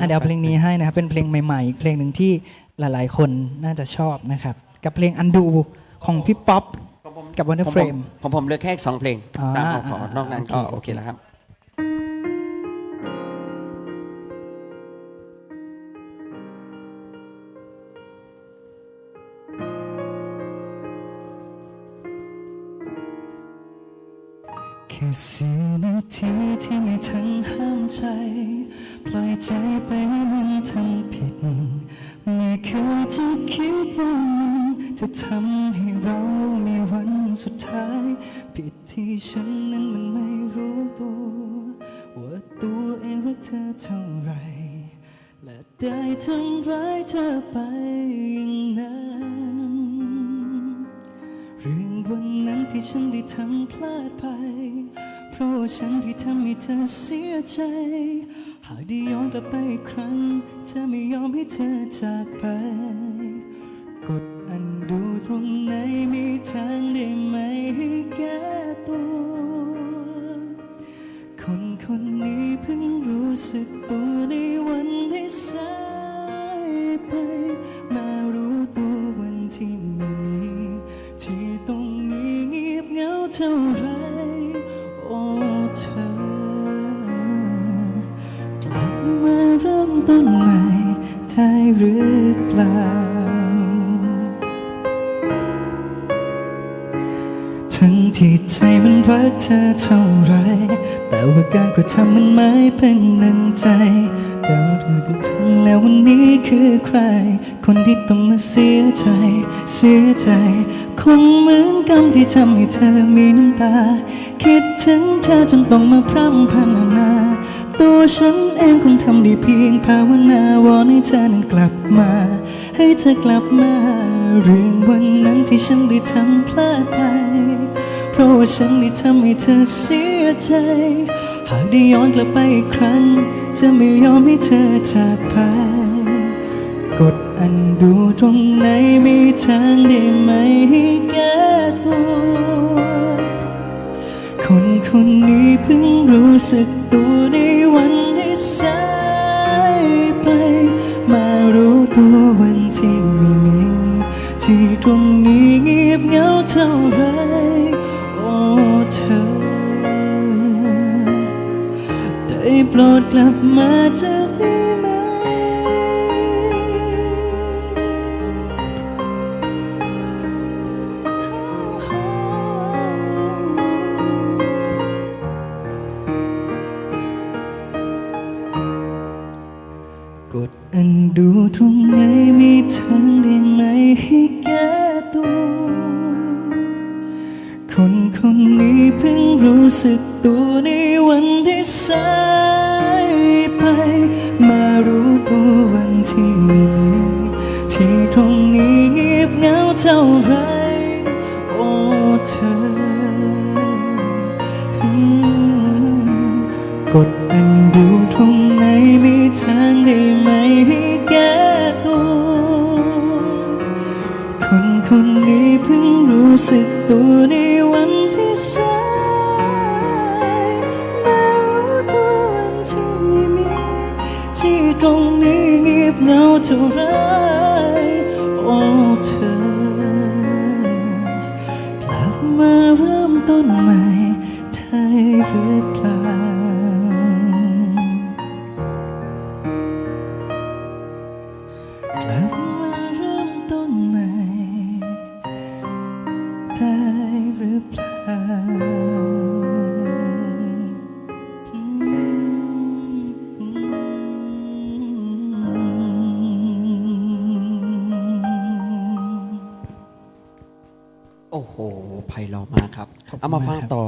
อะเดี๋ยวเอาเพลงนี้ให้นะครับ เป็นเพลงใหม่ๆอีกเพลงหนึ่งที่หลายๆ คนน่าจะชอบนะครับ กับเพลงอันดูของพี่ป๊อป กับ Wonder ผม Frame ผมผมเหลือแค่สองเพลงอ่าตามเอาขอนอกนั้นก็โอเคโอเคแล้วครับ ค่สินาทีที่ไม่ทันห้ามใจ ปล่อยใจไปมันทำผิด ไม่เคยจะคิดว่ามันจะทำให้เรามีวันสุดท้าย ผิดที่ฉันนั้นมันไม่รู้ตัว ว่าตัวเองรักเธอเท่าไหรและได้ทำร้ายเธอไปอย่างนั้นเรื่องวันนั้นที่ฉันได้ทำพลาดไป ราะฉันที่ทำให้เธอเสียใจ หากได้ย้อนกลับไปอีกครั้ง เธอไม่ยอมให้เธอจากไป กดอันดูตรงไหนมีทางได้ไหมให้แก้ตัว คนคนนี้เพิ่งรู้สึกตัวในวันที่สายไป มารู้ตัววันที่ไม่มี ที่ตรงนี้เงียบเหงาเท่าไร ได้หรือเปล่า ทั้งที่ใจมันรักเธอเท่าไร แต่ว่าการกระทำมันไม่เป็นดังใจ แต่ว่าเธอทำแล้ววันนี้คือใคร คนที่ต้องมาเสียใจ เสียใจคงเหมือนกรรมที่ทำให้เธอมีน้ำตา คิดถึงเธอจนต้องมาพร่ำพรรณนา ตัวฉันเองคงทำได้เพียงภาวนาวอนให้เธอนั้นกลับมา ให้เธอกลับมา เรื่องวันนั้นที่ฉันได้ทำพลาดไปเพราะว่าฉันได้ทำให้เธอเสียใจ หากได้ย้อนกลับไปอีกครั้ง จะไม่ยอมให้เธอจากไปกดอันดูตรงไหนมีทางได้ไหมให้แก้ตัว คนนนี้เพิ่งรู้สึกตัวในวันที่สายไป มารู้ตัววันที่ไม่มีที่ตรงนี้เงียบเหงาเท่าไรโอ้เธอได้โปรดกลับมาจากนี้ ตรงไหนมีทางได้ไหมให้แก้ตัว คนคนนี้เพิ่งรู้สึกตัวในวันที่สายไป มารู้ตัววันที่ไม่มีที่ตรงนี้เงียบเหงาเท่าไร โอ้เธอกดอันดูตรง ทางได้ไหมให้แก้ตัว คนคนนี้เพิ่งรู้สึกตัวในวันที่สายมารู้ตัววันที่ไม่มี ที่ตรงนี้เงียบเหงาเท่าไรโอ้เธอกลับมาเริ่มต้นใหม่ได้หรือเปล่า ไพเราะมากครับ ขอบคุณเอามาฟังมากครับ ต่อ